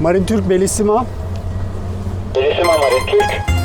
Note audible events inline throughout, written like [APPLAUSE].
Marin Türk Belissima. Bellissima Marin Türk.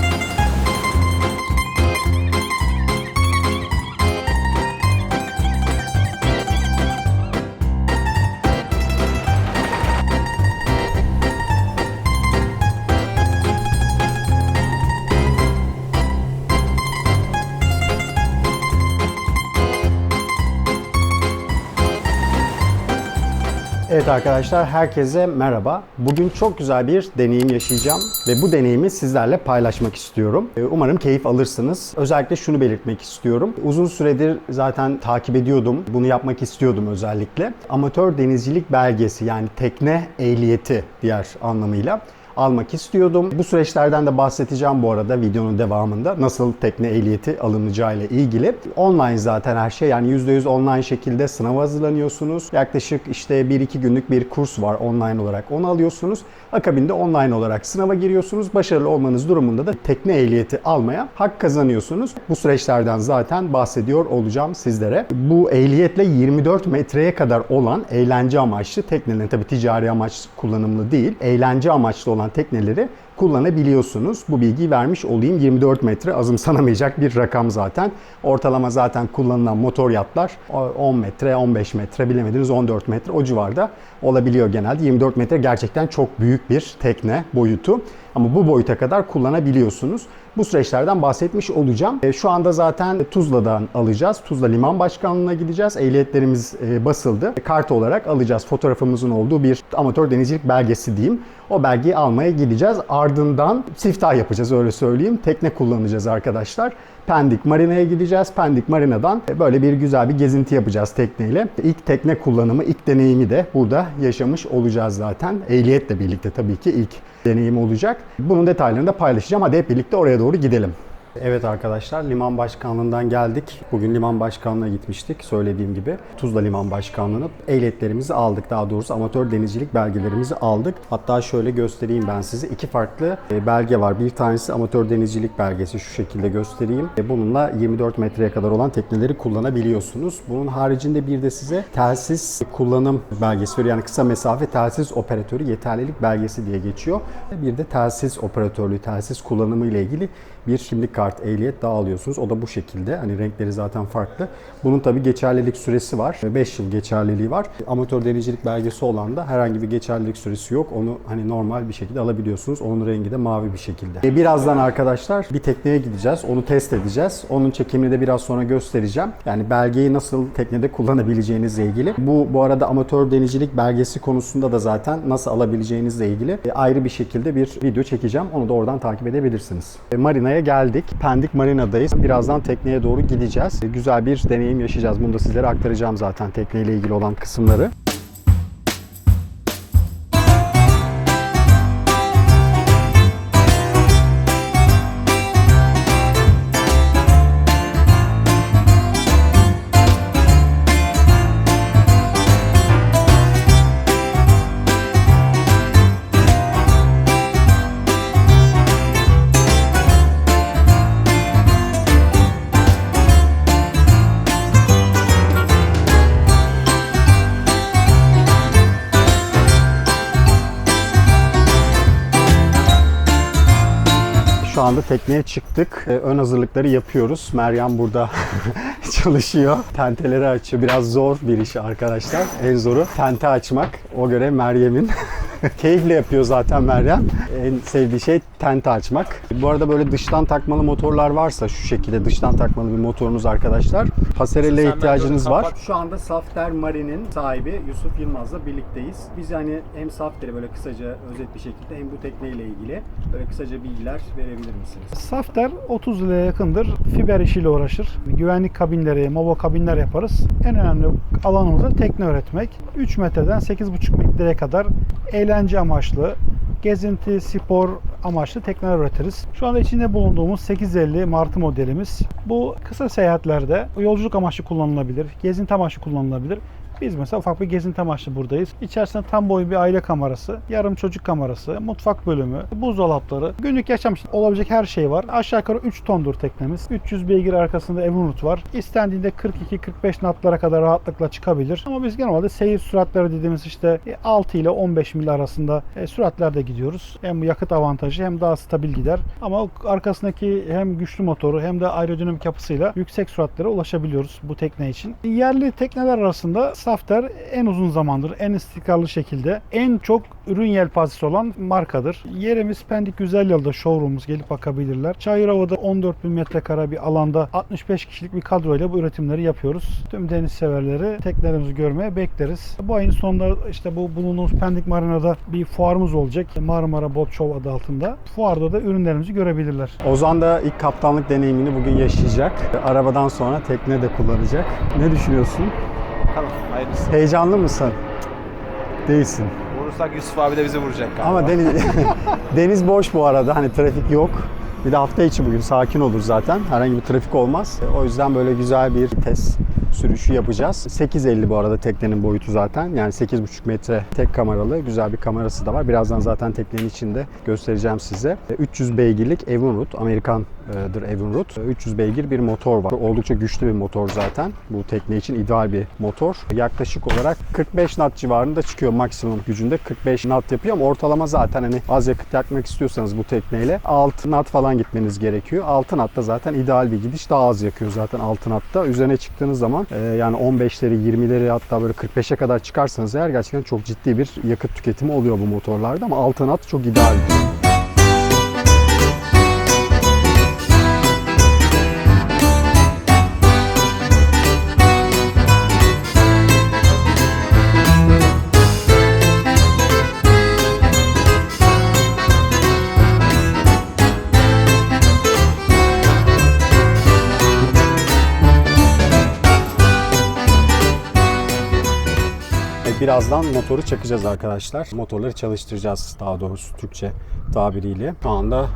Evet arkadaşlar herkese merhaba. Bugün çok güzel bir deneyim yaşayacağım ve bu deneyimi sizlerle paylaşmak istiyorum. Ee, Umarım keyif alırsınız. Özellikle şunu belirtmek istiyorum. Uzun süredir zaten takip ediyordum. Bunu yapmak istiyordum özellikle. Amatör denizcilik belgesi yani tekne ehliyeti diğer anlamıyla almak istiyordum. Bu süreçlerden de bahsedeceğim bu arada videonun devamında. Nasıl tekne ehliyeti alınacağı ile ilgili. Online zaten her şey yani %100 online şekilde sınava hazırlanıyorsunuz. Yaklaşık işte 1-2 günlük bir kurs var online olarak onu alıyorsunuz. Akabinde online olarak sınava giriyorsunuz. Başarılı olmanız durumunda da tekne ehliyeti almaya hak kazanıyorsunuz. Bu süreçlerden zaten bahsediyor olacağım sizlere. Bu ehliyetle 24 metreye kadar olan eğlence amaçlı teknelerin tabi ticari amaç kullanımlı değil. Eğlence amaçlı olan tekneleri kullanabiliyorsunuz. Bu bilgiyi vermiş olayım. 24 metre azımsanamayacak bir rakam zaten. Ortalama zaten kullanılan motor yatlar 10 metre, 15 metre bilemediniz 14 metre o civarda olabiliyor genelde. 24 metre gerçekten çok büyük bir tekne boyutu. Ama bu boyuta kadar kullanabiliyorsunuz. Bu süreçlerden bahsetmiş olacağım. E, Şu anda zaten Tuzla'dan alacağız. Tuzla Liman Başkanlığı'na gideceğiz. Ehliyetlerimiz e, basıldı. Kart olarak alacağız. Fotoğrafımızın olduğu bir amatör denizcilik belgesi diyeyim. O belgeyi almaya gideceğiz. Ardından siftah yapacağız öyle söyleyeyim. Tekne kullanacağız arkadaşlar. Pendik Marina'ya gideceğiz. Pendik Marina'dan e, böyle bir güzel bir gezinti yapacağız tekneyle. İlk tekne kullanımı, ilk deneyimi de burada yaşamış olacağız zaten. Ehliyetle birlikte tabii ki ilk deneyim olacak. Bunun detaylarını da paylaşacağım. Hadi hep birlikte oraya doğru gidelim. Evet arkadaşlar Liman Başkanlığı'ndan geldik. Bugün Liman Başkanlığı'na gitmiştik söylediğim gibi. Tuzla Liman Başkanlığı'na ehliyetlerimizi aldık. Daha doğrusu amatör denizcilik belgelerimizi aldık. Hatta şöyle göstereyim ben size. iki farklı e, belge var. Bir tanesi amatör denizcilik belgesi şu şekilde göstereyim. E, Bununla 24 metreye kadar olan tekneleri kullanabiliyorsunuz. Bunun haricinde bir de size telsiz kullanım belgesi veriyor. Yani kısa mesafe telsiz operatörü yeterlilik belgesi diye geçiyor. Bir de telsiz operatörlüğü, telsiz kullanımı ile ilgili bir kimlik kart, ehliyet daha. O da bu şekilde. Hani renkleri zaten farklı. Bunun tabi geçerlilik süresi var. 5 yıl geçerliliği var. Amatör denizcilik belgesi olan da herhangi bir geçerlilik süresi yok. Onu hani normal bir şekilde alabiliyorsunuz. Onun rengi de mavi bir şekilde. E, Birazdan arkadaşlar bir tekneye gideceğiz. Onu test edeceğiz. Onun çekimini de biraz sonra göstereceğim. Yani belgeyi nasıl teknede kullanabileceğinizle ilgili. Bu bu arada amatör denizcilik belgesi konusunda da zaten nasıl alabileceğinizle ilgili e, ayrı bir şekilde bir video çekeceğim. Onu da oradan takip edebilirsiniz. E, Marina'ya geldik. Pendik Marina'dayız. Birazdan tekneye doğru gideceğiz. Güzel bir deneyim yaşayacağız. Bunu da sizlere aktaracağım zaten tekneyle ilgili olan kısımları. Anda tekneye çıktık. Ee, Ön hazırlıkları yapıyoruz. Meryem burada [LAUGHS] çalışıyor. Tenteleri açıyor. Biraz zor bir iş arkadaşlar. En zoru tente açmak. O göre Meryem'in. [LAUGHS] [LAUGHS] Keyifle yapıyor zaten Meryem. En sevdiği şey tente açmak. Bu arada böyle dıştan takmalı motorlar varsa şu şekilde dıştan takmalı bir motorunuz arkadaşlar. Pasarelle Sen ihtiyacınız var. Şu anda Safter Marine'in sahibi Yusuf Yılmaz'la birlikteyiz. Biz yani hem Safter'e böyle kısaca özet bir şekilde hem bu tekneyle ilgili böyle kısaca bilgiler verebilir misiniz? Safter 30 yıla yakındır fiber işiyle uğraşır. Güvenlik kabinleri, mobo kabinler yaparız. En önemli alanımız da tekne öğretmek. 3 metreden 8,5 metreye kadar eğlence amaçlı, gezinti, spor amaçlı tekneler üretiriz. Şu anda içinde bulunduğumuz 850 Martı modelimiz. Bu kısa seyahatlerde yolculuk amaçlı kullanılabilir, gezinti amaçlı kullanılabilir. Biz mesela ufak bir gezinti amaçlı buradayız. İçerisinde tam boyu bir aile kamerası, yarım çocuk kamerası, mutfak bölümü, buzdolapları, günlük yaşam için olabilecek her şey var. Aşağı yukarı 3 tondur teknemiz. 300 beygir arkasında Evinrude var. İstendiğinde 42-45 knotlara kadar rahatlıkla çıkabilir. Ama biz genelde seyir süratleri dediğimiz işte 6 ile 15 mil arasında e, süratlerde gidiyoruz. Hem yakıt avantajı hem daha stabil gider. Ama arkasındaki hem güçlü motoru hem de aerodinamik yapısıyla yüksek süratlere ulaşabiliyoruz bu tekne için. Yerli tekneler arasında Safter en uzun zamandır, en istikrarlı şekilde en çok ürün yelpazesi olan markadır. Yerimiz Pendik Güzel Yolda showroomumuz gelip bakabilirler. Çayırova'da 14 bin metrekare bir alanda 65 kişilik bir kadroyla bu üretimleri yapıyoruz. Tüm deniz severleri teknelerimizi görmeye bekleriz. Bu ayın sonunda işte bu bulunduğumuz Pendik Marina'da bir fuarımız olacak. Marmara Boat Show adı altında. Fuarda da ürünlerimizi görebilirler. Ozan da ilk kaptanlık deneyimini bugün yaşayacak. Arabadan sonra tekne de kullanacak. Ne düşünüyorsun? Bakalım hayırlısı. Heyecanlı mısın? Değilsin. Vurursak Yusuf abi de bizi vuracak galiba. Ama deniz, [LAUGHS] deniz boş bu arada. Hani trafik yok. Bir de hafta içi bugün sakin olur zaten. Herhangi bir trafik olmaz. O yüzden böyle güzel bir test sürüşü yapacağız. 8.50 bu arada teknenin boyutu zaten. Yani 8.5 metre tek kameralı. Güzel bir kamerası da var. Birazdan zaten teknenin içinde göstereceğim size. 300 beygirlik Evinrude. Amerikan'dır Evinrude. 300 beygir bir motor var. Oldukça güçlü bir motor zaten. Bu tekne için ideal bir motor. Yaklaşık olarak 45 knot civarında çıkıyor maksimum gücünde. 45 knot yapıyor ama ortalama zaten hani az yakıt yakmak istiyorsanız bu tekneyle 6 knot falan gitmeniz gerekiyor. 6 knotta zaten ideal bir gidiş. Daha az yakıyor zaten 6 knotta. Üzerine çıktığınız zaman yani 15'leri 20'leri hatta böyle 45'e kadar çıkarsanız eğer gerçekten çok ciddi bir yakıt tüketimi oluyor bu motorlarda ama 6 knot çok ideal. Birazdan motoru çakacağız arkadaşlar. Motorları çalıştıracağız daha doğrusu Türkçe tabiriyle. Şu anda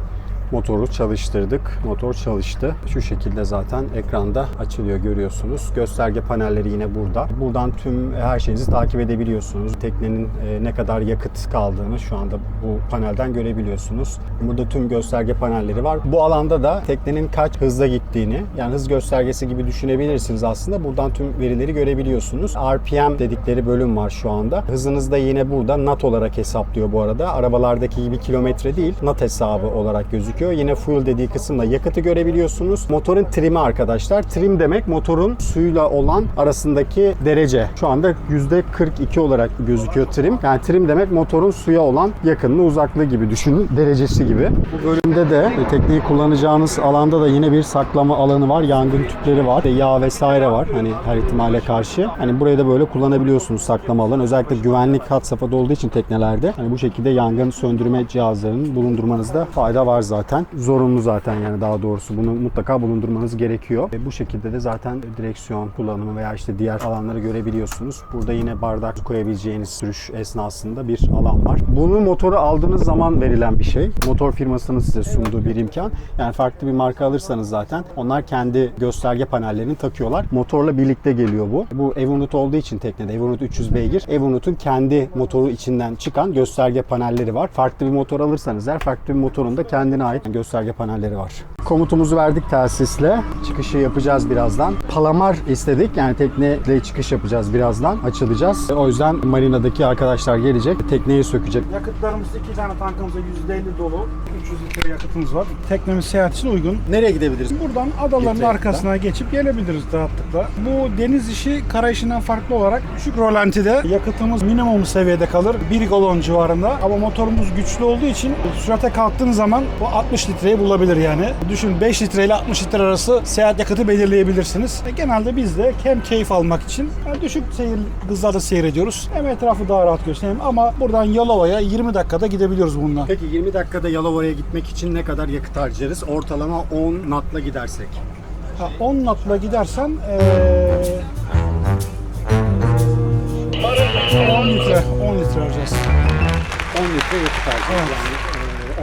motoru çalıştırdık. Motor çalıştı. Şu şekilde zaten ekranda açılıyor görüyorsunuz. Gösterge panelleri yine burada. Buradan tüm her şeyinizi takip edebiliyorsunuz. Teknenin e, ne kadar yakıt kaldığını şu anda bu panelden görebiliyorsunuz. Burada tüm gösterge panelleri var. Bu alanda da teknenin kaç hızla gittiğini yani hız göstergesi gibi düşünebilirsiniz aslında. Buradan tüm verileri görebiliyorsunuz. RPM dedikleri bölüm var şu anda. Hızınız da yine burada knot olarak hesaplıyor bu arada. Arabalardaki gibi kilometre değil, knot hesabı olarak gözüküyor. Yine fuel dediği kısımda yakıtı görebiliyorsunuz. Motorun trimi arkadaşlar. Trim demek motorun suyla olan arasındaki derece. Şu anda %42 olarak gözüküyor trim. Yani trim demek motorun suya olan yakınlığı uzaklığı gibi düşünün. Derecesi gibi. Bu bölümde de tekneyi kullanacağınız alanda da yine bir saklama alanı var. Yangın tüpleri var. Yağ vesaire var. Hani her ihtimale karşı. Hani burayı da böyle kullanabiliyorsunuz saklama alanı. Özellikle güvenlik hat safhada olduğu için teknelerde hani bu şekilde yangın söndürme cihazlarının bulundurmanızda fayda var zaten. Zorunlu zaten yani daha doğrusu bunu mutlaka bulundurmanız gerekiyor. Ve bu şekilde de zaten direksiyon kullanımı veya işte diğer alanları görebiliyorsunuz. Burada yine bardak koyabileceğiniz sürüş esnasında bir alan var. Bunu motoru aldığınız zaman verilen bir şey. Motor firmasının size sunduğu bir imkan. Yani farklı bir marka alırsanız zaten onlar kendi gösterge panellerini takıyorlar. Motorla birlikte geliyor bu. Bu Evinrude olduğu için teknede Evinrude 300 beygir. Evinrude'un kendi motoru içinden çıkan gösterge panelleri var. Farklı bir motor alırsanız eğer farklı bir motorun da kendine ait gösterge panelleri var. Komutumuzu verdik telsizle. Çıkışı yapacağız birazdan. Palamar istedik. Yani tekneyle çıkış yapacağız birazdan. Açılacağız. O yüzden marinadaki arkadaşlar gelecek. Tekneyi sökecek. Yakıtlarımız iki tane tankımızda %50 dolu. 300 litre yakıtımız var. Teknemiz seyahat için uygun. Nereye gidebiliriz? Buradan adaların Getireyim arkasına geçip gelebiliriz rahatlıkla. Bu deniz işi kara işinden farklı olarak düşük rolantide yakıtımız minimum seviyede kalır. 1 galon civarında. Ama motorumuz güçlü olduğu için sürate kalktığınız zaman bu 60 litreyi bulabilir yani. Düşün 5 litre ile 60 litre arası seyahat yakıtı belirleyebilirsiniz. E, genelde biz de hem keyif almak için yani düşük seyir hızlarda seyrediyoruz. Hem etrafı daha rahat göstereyim ama buradan Yalova'ya 20 dakikada gidebiliyoruz bununla. Peki 20 dakikada Yalova'ya gitmek için ne kadar yakıt harcarız? Ortalama 10 natla gidersek. Ha, 10 knotla gidersen eee 10 litre, 10 litre harcayacağız. 10 litre yakıt harcarız. Yani e,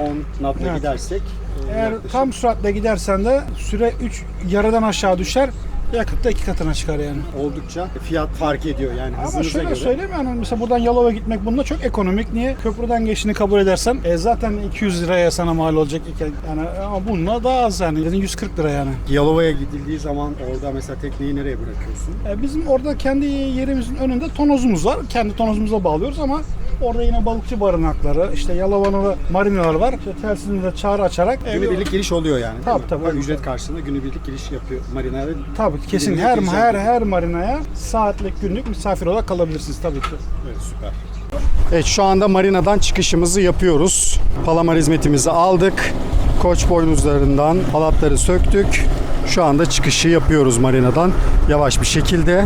10 natla Evet. gidersek e, Eğer yaklaşık- tam süratle gidersen de süre 3 yarıdan aşağı düşer. Yakıtta iki katına çıkar yani. Oldukça fiyat fark ediyor yani Ama şöyle göre. söyleyeyim yani mesela buradan Yalova'ya gitmek bunda çok ekonomik. Niye? Köprüden geçtiğini kabul edersen e, zaten 200 liraya sana mal olacak. Yani ama bununla daha az yani. Dedin 140 lira yani. Yalova'ya gidildiği zaman orada mesela tekneyi nereye bırakıyorsun? E, bizim orada kendi yerimizin önünde tonozumuz var. Kendi tonozumuza bağlıyoruz ama orada yine balıkçı barınakları, işte Yalova'nın marinalar var. İşte telsizini de çağrı açarak Günübirlik giriş oluyor yani değil Tabii, mi? tabii. Ha, Ücret karşılığında günübirlik giriş yapıyor marinaya. Tabii kesin her gireceğim. her her marinaya saatlik günlük misafir olarak kalabilirsiniz tabii ki. Evet süper. Evet şu anda marinadan çıkışımızı yapıyoruz. Palamar hizmetimizi aldık. Koç boynuzlarından halatları söktük. Şu anda çıkışı yapıyoruz marinadan yavaş bir şekilde.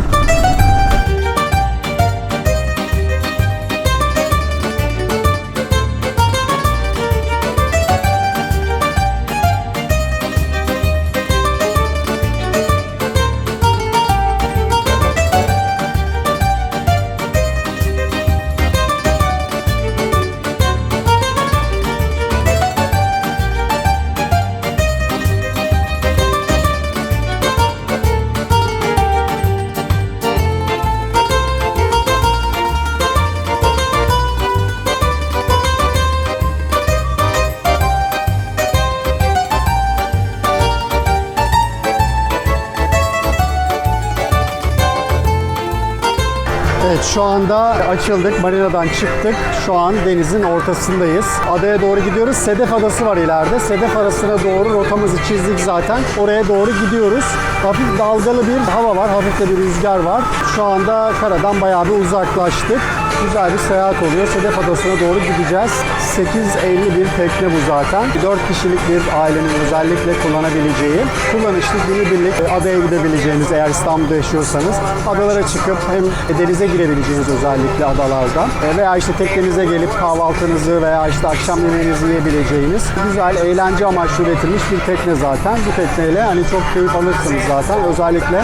Şu anda açıldık. Marinadan çıktık. Şu an denizin ortasındayız. Adaya doğru gidiyoruz. Sedef Adası var ileride. Sedef Adası'na doğru rotamızı çizdik zaten. Oraya doğru gidiyoruz. Hafif dalgalı bir hava var. Hafif de bir rüzgar var. Şu anda karadan bayağı bir uzaklaştık. Güzel bir seyahat oluyor. Sedef Adası'na doğru gideceğiz. 8.50 bir tekne bu zaten. 4 kişilik bir ailenin özellikle kullanabileceği, kullanışlı günübirlik e, adaya gidebileceğiniz eğer İstanbul'da yaşıyorsanız adalara çıkıp hem denize girebileceğiniz özellikle adalarda e, veya işte teknenize gelip kahvaltınızı veya işte akşam yemeğinizi yiyebileceğiniz güzel eğlence amaçlı üretilmiş bir tekne zaten. Bu tekneyle hani çok keyif alırsınız zaten. Özellikle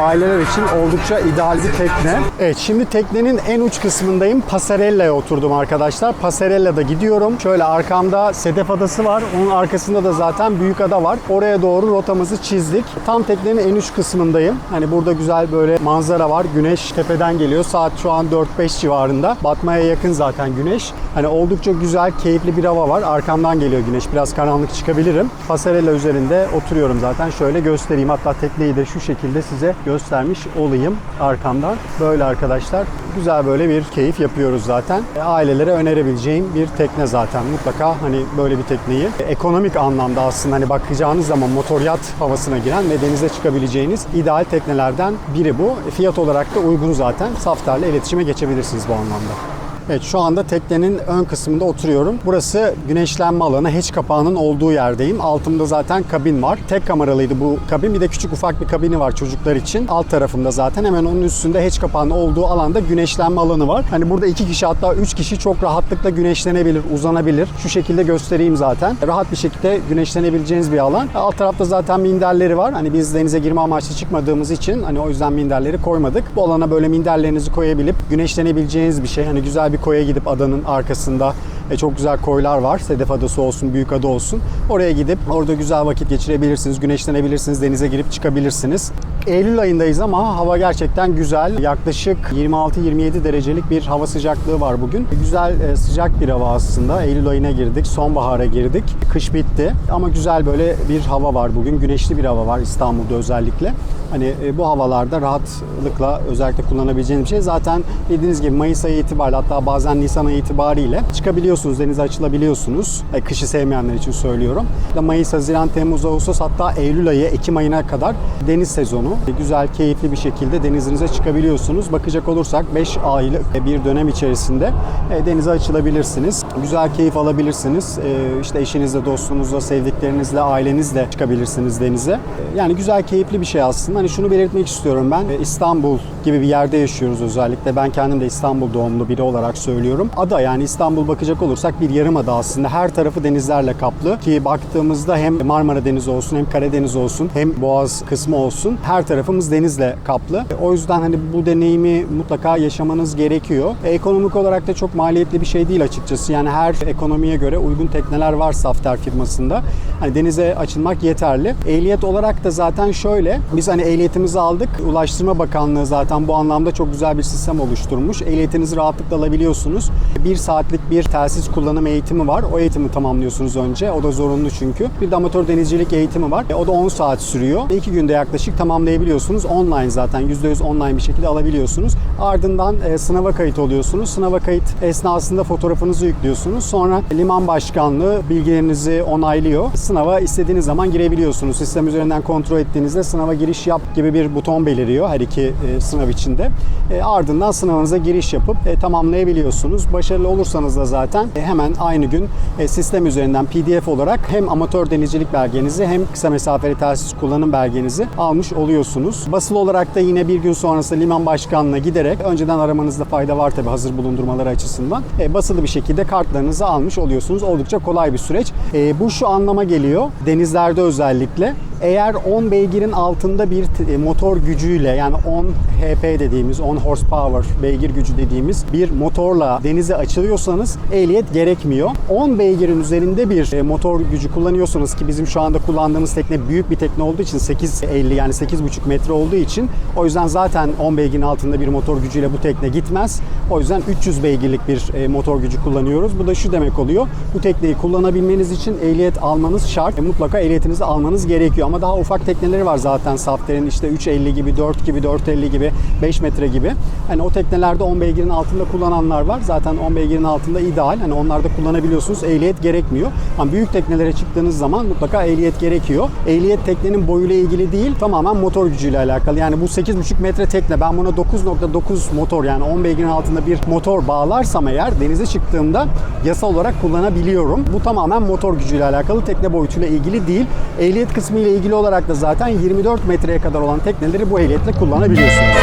aileler için oldukça ideal bir tekne. Evet şimdi teknenin en uç kısmındayım. Pasarella'ya oturdum arkadaşlar. Pasarella'da gidiyorum. Şöyle arkamda Sedef Adası var. Onun arkasında da zaten Büyük Ada var. Oraya doğru rotamızı çizdik. Tam teknenin en uç kısmındayım. Hani burada güzel böyle manzara var. Güneş tepeden geliyor. Saat şu an 4-5 civarında. Batmaya yakın zaten güneş. Hani oldukça güzel, keyifli bir hava var. Arkamdan geliyor güneş. Biraz karanlık çıkabilirim. Pasarella üzerinde oturuyorum zaten. Şöyle göstereyim. Hatta tekneyi de şu şekilde size göstermiş olayım arkamdan. Böyle arkadaşlar. Güzel böyle bir keyif yapıyoruz zaten. E, Ailelere önerebileceğim bir tekne zaten. Mutlaka hani böyle bir tekneyi e, ekonomik anlamda aslında hani bakacağınız zaman motor yat havasına giren ve denize çıkabileceğiniz ideal teknelerden biri bu. E, Fiyat olarak da uygun zaten. Safter'le iletişime geçebilirsiniz bu anlamda. Evet şu anda teknenin ön kısmında oturuyorum. Burası güneşlenme alanı, hatch kapağının olduğu yerdeyim. Altımda zaten kabin var. Tek kameralıydı bu kabin. Bir de küçük ufak bir kabini var çocuklar için. Alt tarafında zaten hemen onun üstünde hatch kapağının olduğu alanda güneşlenme alanı var. Hani burada iki kişi hatta üç kişi çok rahatlıkla güneşlenebilir, uzanabilir. Şu şekilde göstereyim zaten. Rahat bir şekilde güneşlenebileceğiniz bir alan. Alt tarafta zaten minderleri var. Hani biz denize girme amaçlı çıkmadığımız için hani o yüzden minderleri koymadık. Bu alana böyle minderlerinizi koyabilip güneşlenebileceğiniz bir şey. Hani güzel bir koya gidip adanın arkasında e, çok güzel koylar var. Sedef Adası olsun, Büyük Ada olsun. Oraya gidip orada güzel vakit geçirebilirsiniz, güneşlenebilirsiniz, denize girip çıkabilirsiniz. Eylül ayındayız ama hava gerçekten güzel. Yaklaşık 26-27 derecelik bir hava sıcaklığı var bugün. Güzel e, sıcak bir hava aslında. Eylül ayına girdik, sonbahara girdik. Kış bitti ama güzel böyle bir hava var bugün. Güneşli bir hava var İstanbul'da özellikle. Hani e, bu havalarda rahatlıkla özellikle kullanabileceğiniz bir şey. Zaten dediğiniz gibi Mayıs ayı itibariyle hatta bazen Nisan ayı itibariyle çıkabiliyorsunuz, denize açılabiliyorsunuz. E, kışı sevmeyenler için söylüyorum. Mayıs, Haziran, Temmuz, Ağustos hatta Eylül ayı, Ekim ayına kadar deniz sezonu. E, güzel, keyifli bir şekilde denizinize çıkabiliyorsunuz. Bakacak olursak 5 aylık bir dönem içerisinde e, denize açılabilirsiniz. Güzel keyif alabilirsiniz. E, işte eşinizle, dostunuzla, sevdiklerinizle, ailenizle çıkabilirsiniz denize. E, Yani güzel, keyifli bir şey aslında. Hani şunu belirtmek istiyorum ben. E, İstanbul gibi bir yerde yaşıyoruz özellikle. Ben kendim de İstanbul doğumlu biri olarak söylüyorum. Ada yani İstanbul bakacak olursak bir yarımada aslında her tarafı denizlerle kaplı ki baktığımızda hem Marmara Denizi olsun hem Karadeniz olsun hem Boğaz kısmı olsun her tarafımız denizle kaplı. O yüzden hani bu deneyimi mutlaka yaşamanız gerekiyor. Ekonomik olarak da çok maliyetli bir şey değil açıkçası. Yani her ekonomiye göre uygun tekneler var Safter firmasında. Hani denize açılmak yeterli. Ehliyet olarak da zaten şöyle. Biz hani ehliyetimizi aldık. Ulaştırma Bakanlığı zaten bu anlamda çok güzel bir sistem oluşturmuş. Ehliyetinizi rahatlıkla alabiliyorsunuz. Bir saatlik bir telsiz kullanım eğitimi var. O eğitimi tamamlıyorsunuz önce. O da zorunlu çünkü. Bir de amatör denizcilik eğitimi var. E, O da 10 saat sürüyor. İki günde yaklaşık tamamlayabiliyorsunuz. Online zaten %100 online bir şekilde alabiliyorsunuz. Ardından e, sınava kayıt oluyorsunuz. Sınava kayıt esnasında fotoğrafınızı yüklüyorsunuz. Sonra liman başkanlığı bilgilerinizi onaylıyor. Sınava istediğiniz zaman girebiliyorsunuz. Sistem üzerinden kontrol ettiğinizde sınava giriş yap gibi bir buton beliriyor her iki e, sınav içinde. E, ardından sınavınıza giriş yapıp e, tamamlayabiliyorsunuz. Başarılı olursanız da zaten e, hemen aynı gün e, sistem üzerinden PDF olarak hem amatör denizcilik belgenizi hem kısa mesafeli telsiz kullanım belgenizi almış oluyorsunuz. Basılı olarak da yine bir gün sonrasında liman başkanlığına giderek önceden aramanızda fayda var tabi hazır bulundurmaları açısından. E, basılı bir şekilde kartlarınızı almış oluyorsunuz. Oldukça kolay bir süreç. E, bu şu anlama geliyor. Denizlerde özellikle eğer 10 beygirin altında bir e, motor gücüyle yani 10 HP dediğimiz 10 horsepower beygir gücü dediğimiz bir motorla denize açılıyorsanız ehliyet gerekmiyor. 10 beygirin üzerinde bir e, motor gücü kullanıyorsanız ki bizim şu anda kullandığımız tekne büyük bir tekne olduğu için 850 yani 8,5 metre olduğu için o yüzden zaten 10 beygirin altında bir motor gücüyle bu tekne gitmez. O yüzden 300 beygirlik bir e, motor gücü kullanıyoruz. Bu da şu demek oluyor. Bu tekneyi kullanabilmeniz için ehliyet almanız şart. Mutlaka ehliyetinizi almanız gerekiyor. Ama daha ufak tekneleri var zaten Safter'in işte 3.50 gibi, 4 gibi, 4.50 gibi, 5 metre gibi. Hani o teknelerde 10 beygirin altında kullananlar var. Zaten 10 beygirin altında ideal. Hani onlarda kullanabiliyorsunuz. Ehliyet gerekmiyor. Ama büyük teknelere çıktığınız zaman mutlaka ehliyet gerekiyor. Ehliyet teknenin boyuyla ilgili değil, tamamen motor gücüyle alakalı. Yani bu 8.5 metre tekne ben buna 9.9 motor yani 10 beygirin altında bir motor bağlarsam eğer denize çıktığımda yasal olarak kullanabiliyorum. Bu tamamen motor gücüyle alakalı tekne boyutuyla ilgili değil. Ehliyet kısmı ile ilgili olarak da zaten 24 metreye kadar olan tekneleri bu ehliyetle kullanabiliyorsunuz.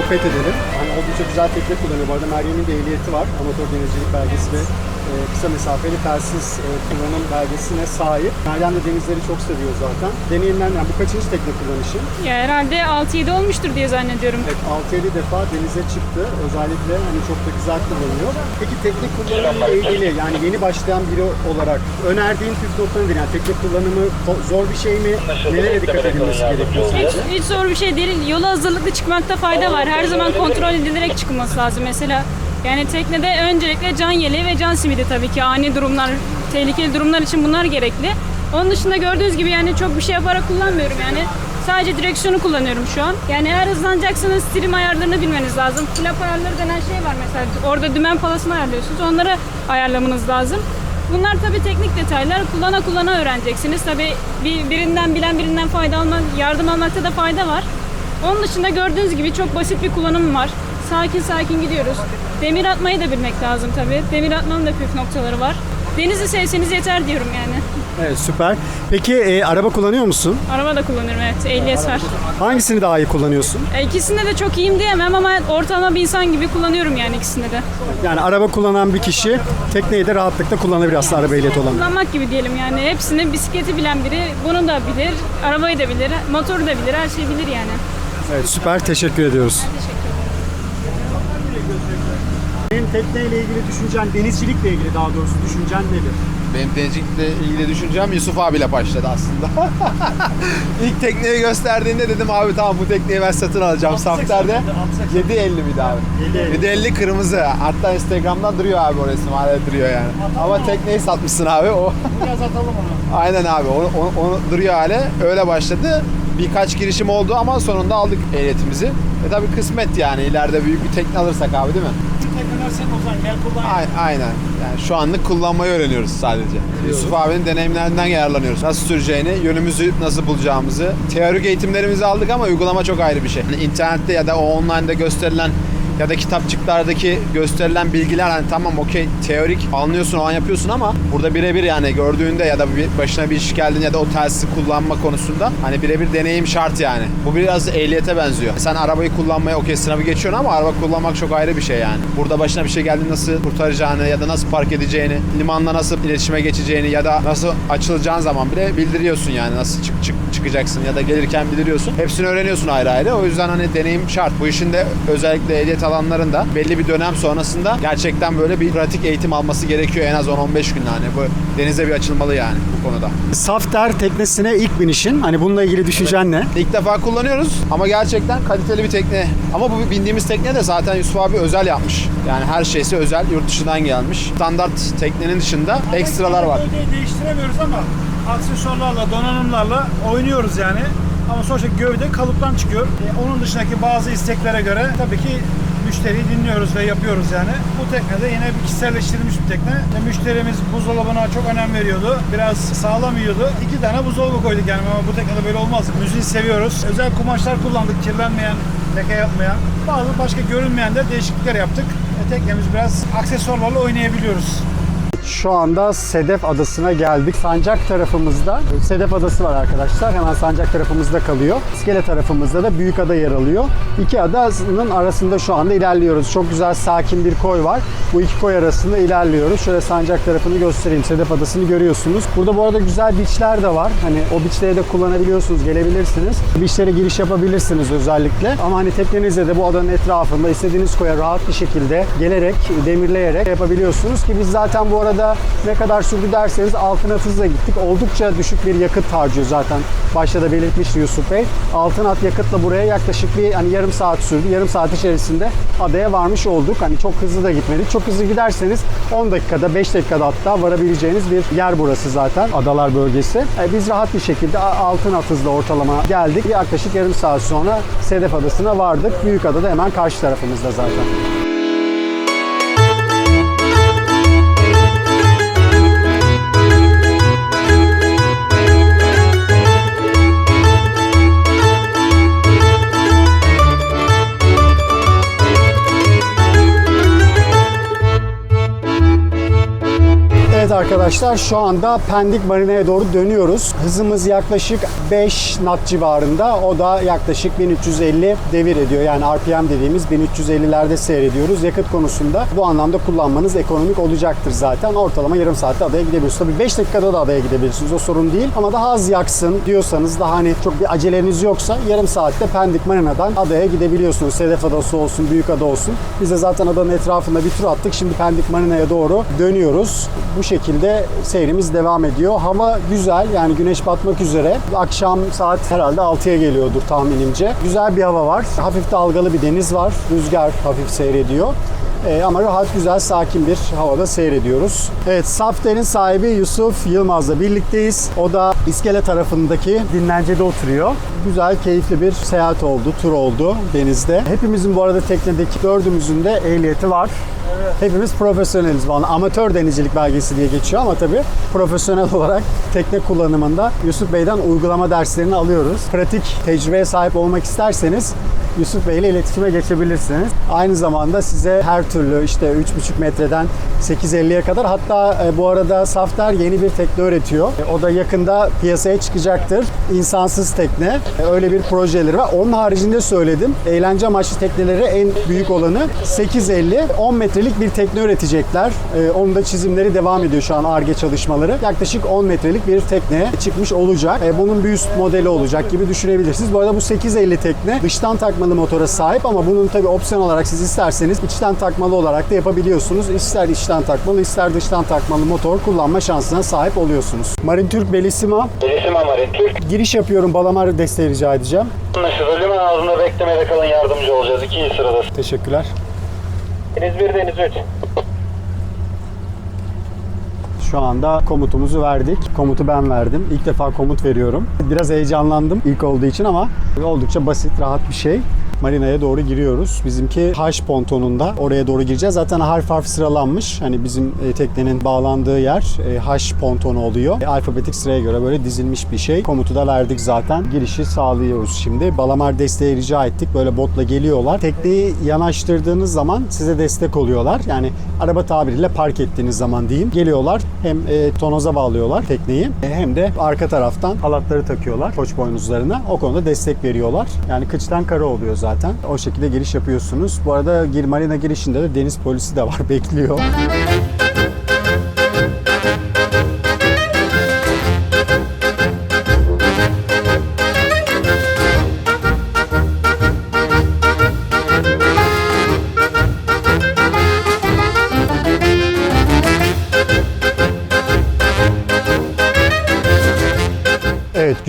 Sohbet edelim. Hani oldukça güzel tekne kullanıyor. Bu arada Meryem'in de ehliyeti var. Amatör denizcilik belgesi ve kısa mesafeli telsiz e, kullanım belgesine sahip. Meryem de denizleri çok seviyor zaten. Deneyimlerinden bu kaçıncı tekne kullanışı? Ya herhalde 6-7 olmuştur diye zannediyorum. Evet 6-7 defa denize çıktı. Özellikle hani çok da güzel kullanıyor. Peki tekne kullanımıyla ilgili yani yeni başlayan biri olarak önerdiğin püf nokta nedir? Yani tekne kullanımı zor bir şey mi? Nelere dikkat edilmesi gerekiyor Hiç, hiç zor bir şey değil. Yola hazırlıklı çıkmakta fayda var. Her zaman kontrol edilerek çıkılması lazım. Mesela yani teknede öncelikle can yeleği ve can simidi tabii ki ani durumlar, tehlikeli durumlar için bunlar gerekli. Onun dışında gördüğünüz gibi yani çok bir şey yaparak kullanmıyorum yani. Sadece direksiyonu kullanıyorum şu an. Yani eğer hızlanacaksanız trim ayarlarını bilmeniz lazım. Flap ayarları denen şey var mesela. Orada dümen palasını ayarlıyorsunuz. Onları ayarlamanız lazım. Bunlar tabii teknik detaylar. Kullana kullana öğreneceksiniz. Tabii bir, birinden bilen birinden fayda almak, yardım almakta da fayda var. Onun dışında gördüğünüz gibi çok basit bir kullanım var. Sakin sakin gidiyoruz. Demir atmayı da bilmek lazım tabii. Demir atmanın da püf noktaları var. Denizi sevseniz yeter diyorum yani. Evet süper. Peki e, araba kullanıyor musun? Araba da kullanıyorum evet. Ehliyet var. Hangisini daha iyi kullanıyorsun? E, İkisinde de çok iyiyim diyemem ama ortalama bir insan gibi kullanıyorum yani ikisinde de. Yani araba kullanan bir kişi tekneyi de rahatlıkla kullanabilir aslında araba ehliyeti olan. Kullanmak gibi diyelim yani. Hepsini bisikleti bilen biri bunu da bilir, arabayı da bilir, motoru da bilir, her şeyi bilir yani. Evet süper teşekkür ediyoruz. Teşekkür ederim. Benim tekneyle ilgili düşüncen, denizcilikle ilgili daha doğrusu düşüncen nedir? Benim denizcilikle ilgili düşüncem Yusuf abiyle başladı aslında. [LAUGHS] İlk tekneyi gösterdiğinde dedim abi tamam bu tekneyi ben satın alacağım. Safter'de 7.50 miydi abi? 7.50. 7.50 kırmızı. Hatta Instagram'dan duruyor abi o resim hala duruyor yani. Ama tekneyi satmışsın abi o. Biraz [LAUGHS] atalım onu. Aynen abi onu, onu, onu duruyor hale. Öyle başladı. Birkaç girişim oldu ama sonunda aldık ehliyetimizi. E tabi kısmet yani ileride büyük bir tekne alırsak abi değil mi? Teknede öğrenirsen Ozan gel kullan. A- aynen. Yani şu anlık kullanmayı öğreniyoruz sadece. Yusuf abinin deneyimlerinden yararlanıyoruz. Nasıl süreceğini, yönümüzü nasıl bulacağımızı. Teorik eğitimlerimizi aldık ama uygulama çok ayrı bir şey. Yani internette ya da o online'da gösterilen ya da kitapçıklardaki gösterilen bilgiler hani tamam okey teorik anlıyorsun o an yapıyorsun ama burada birebir yani gördüğünde ya da bir başına bir iş geldiğinde ya da o telsizi kullanma konusunda hani birebir deneyim şart yani. Bu biraz ehliyete benziyor. Sen arabayı kullanmaya okey sınavı geçiyorsun ama araba kullanmak çok ayrı bir şey yani. Burada başına bir şey geldiğinde nasıl kurtaracağını ya da nasıl park edeceğini, limanla nasıl iletişime geçeceğini ya da nasıl açılacağın zaman bile bildiriyorsun yani nasıl çık, çık çıkacaksın ya da gelirken bildiriyorsun. Hepsini öğreniyorsun ayrı ayrı. O yüzden hani deneyim şart. Bu işin de özellikle ehliyet alanlarında belli bir dönem sonrasında gerçekten böyle bir pratik eğitim alması gerekiyor en az 10-15 gün hani bu denize bir açılmalı yani bu konuda. Safter teknesine ilk binişin. Hani bununla ilgili düşüncen ne? İlk defa kullanıyoruz ama gerçekten kaliteli bir tekne. Ama bu bindiğimiz tekne de zaten Yusuf abi özel yapmış. Yani her şeysi özel, yurt dışından gelmiş. Standart teknenin dışında ekstralar var. Değiştiremiyoruz ama aksesuarlarla, donanımlarla oynuyoruz yani. Ama sonuçta gövde kalıptan çıkıyor. E, onun dışındaki bazı isteklere göre tabii ki müşteriyi dinliyoruz ve yapıyoruz yani. Bu tekne de yine bir kişiselleştirilmiş bir tekne. E, müşterimiz buzdolabına çok önem veriyordu. Biraz sağlam yiyordu. İki tane buzdolabı koyduk yani ama bu teknede böyle olmaz. Müziği seviyoruz. Özel kumaşlar kullandık. Kirlenmeyen, leke yapmayan. Bazı başka görünmeyen de değişiklikler yaptık. E, teknemiz biraz aksesuarlarla oynayabiliyoruz. Şu anda Sedef Adası'na geldik. Sancak tarafımızda Sedef Adası var arkadaşlar. Hemen Sancak tarafımızda kalıyor. İskele tarafımızda da Büyük Ada yer alıyor. İki adasının arasında şu anda ilerliyoruz. Çok güzel sakin bir koy var. Bu iki koy arasında ilerliyoruz. Şöyle Sancak tarafını göstereyim. Sedef Adası'nı görüyorsunuz. Burada bu arada güzel beachler de var. Hani o beachleri de kullanabiliyorsunuz, gelebilirsiniz. Beachlere giriş yapabilirsiniz özellikle. Ama hani teknenizle de bu adanın etrafında istediğiniz koya rahat bir şekilde gelerek, demirleyerek yapabiliyorsunuz ki biz zaten bu arada ne kadar sürdü derseniz altın hızla gittik. Oldukça düşük bir yakıt harcıyor zaten. Başta da belirtmişti Yusuf Bey. Altın at yakıtla buraya yaklaşık bir hani yarım saat sürdü. Yarım saat içerisinde adaya varmış olduk. Hani çok hızlı da gitmedik. Çok hızlı giderseniz 10 dakikada 5 dakikada hatta varabileceğiniz bir yer burası zaten. Adalar bölgesi. E, biz rahat bir şekilde altın at hızla ortalama geldik. Yaklaşık yarım saat sonra Sedef Adası'na vardık. Büyük Ada da hemen karşı tarafımızda zaten. Evet arkadaşlar şu anda Pendik Marina'ya doğru dönüyoruz. Hızımız yaklaşık 5 knot civarında. O da yaklaşık 1350 devir ediyor. Yani RPM dediğimiz 1350'lerde seyrediyoruz. Yakıt konusunda bu anlamda kullanmanız ekonomik olacaktır zaten. Ortalama yarım saatte adaya gidebilirsiniz. Tabii 5 dakikada da adaya gidebilirsiniz. O sorun değil. Ama daha az yaksın diyorsanız daha hani çok bir aceleniz yoksa yarım saatte Pendik Marina'dan adaya gidebiliyorsunuz. Sedef Adası olsun, Büyük Ada olsun. Biz de zaten adanın etrafında bir tur attık. Şimdi Pendik Marina'ya doğru dönüyoruz. Bu şekilde seyrimiz devam ediyor. Hava güzel yani güneş batmak üzere. Akşam saat herhalde 6'ya geliyordur tahminimce. Güzel bir hava var. Hafif dalgalı bir deniz var. Rüzgar hafif seyrediyor. Ee, ama rahat, güzel, sakin bir havada seyrediyoruz. Evet, Safter'in sahibi Yusuf Yılmaz'la birlikteyiz. O da İskele tarafındaki dinlencede oturuyor. Güzel, keyifli bir seyahat oldu, tur oldu denizde. Hepimizin bu arada teknedeki dördümüzün de ehliyeti var. Hepimiz profesyoneliz. Bana amatör denizcilik belgesi diye geçiyor ama tabii profesyonel [LAUGHS] olarak tekne kullanımında Yusuf Bey'den uygulama derslerini alıyoruz. Pratik tecrübeye sahip olmak isterseniz Yusuf Bey ile iletişime geçebilirsiniz. Aynı zamanda size her türlü işte 3,5 metreden 8.50'ye kadar hatta e, bu arada Safter yeni bir tekne üretiyor. E, O da yakında piyasaya çıkacaktır. İnsansız tekne. E, Öyle bir projeleri var. Onun haricinde söyledim. Eğlence amaçlı tekneleri en büyük olanı 8.50. 10 metrelik bir tekne üretecekler. E, Onun da çizimleri devam ediyor şu an ARGE çalışmaları. Yaklaşık 10 metrelik bir tekneye çıkmış olacak. E, Bunun bir üst modeli olacak gibi düşünebilirsiniz. Bu arada bu 8.50 tekne dıştan takmalı motora sahip ama bunun tabi opsiyon olarak siz isterseniz içten takmalı olarak da yapabiliyorsunuz. İster içten takmalı ister dıştan takmalı motor kullanma şansına sahip oluyorsunuz. Marin Türk Belisima Belisima Marin Türk. giriş yapıyorum. Balamar desteği rica edeceğim. Anlaşıldı. Liman ağzında beklemede kalın yardımcı olacağız. İkinci sıradasın. Teşekkürler. Deniz 1, Deniz 3. Şu anda komutumuzu verdik. Komutu ben verdim. İlk defa komut veriyorum. Biraz heyecanlandım ilk olduğu için ama oldukça basit, rahat bir şey. Marinaya doğru giriyoruz. Bizimki H pontonunda oraya doğru gireceğiz. Zaten harf harf sıralanmış. Hani bizim e, teknenin bağlandığı yer e, H pontonu oluyor. E, alfabetik sıraya göre böyle dizilmiş bir şey. Komutu da verdik zaten. Girişi sağlıyoruz şimdi. Balamar desteği rica ettik. Böyle botla geliyorlar. Tekneyi yanaştırdığınız zaman size destek oluyorlar. Yani araba tabiriyle park ettiğiniz zaman diyeyim. Geliyorlar hem tonoza bağlıyorlar tekneyi hem de arka taraftan halatları takıyorlar koç boynuzlarına. O konuda destek veriyorlar. Yani kıçtan kara oluyor zaten. O şekilde giriş yapıyorsunuz. Bu arada marina girişinde de deniz polisi de var [LAUGHS] bekliyor.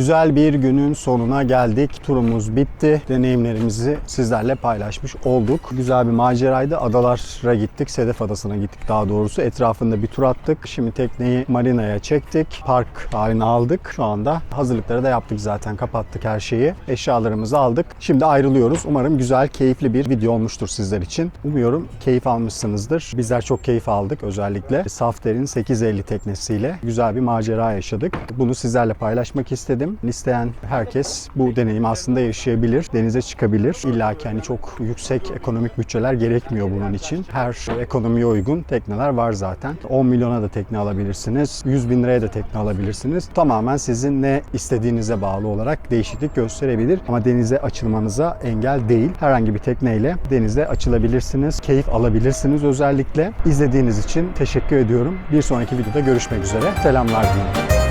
Güzel bir günün sonuna geldik. Turumuz bitti. Deneyimlerimizi sizlerle paylaşmış olduk. Güzel bir maceraydı. Adalara gittik. Sedef Adası'na gittik daha doğrusu. Etrafında bir tur attık. Şimdi tekneyi marinaya çektik. Park haline aldık. Şu anda hazırlıkları da yaptık zaten. Kapattık her şeyi. Eşyalarımızı aldık. Şimdi ayrılıyoruz. Umarım güzel, keyifli bir video olmuştur sizler için. Umuyorum keyif almışsınızdır. Bizler çok keyif aldık özellikle. Safter'in 850 teknesiyle güzel bir macera yaşadık. Bunu sizlerle paylaşmak istedim. İsteyen herkes bu deneyimi aslında yaşayabilir. Denize çıkabilir. İlla ki hani çok yüksek ekonomik bütçeler gerekmiyor bunun için. Her ekonomiye uygun tekneler var zaten. 10 milyona da tekne alabilirsiniz. 100 bin liraya da tekne alabilirsiniz. Tamamen sizin ne istediğinize bağlı olarak değişiklik gösterebilir. Ama denize açılmanıza engel değil. Herhangi bir tekneyle denize açılabilirsiniz. Keyif alabilirsiniz özellikle. İzlediğiniz için teşekkür ediyorum. Bir sonraki videoda görüşmek üzere. Selamlar diliyorum.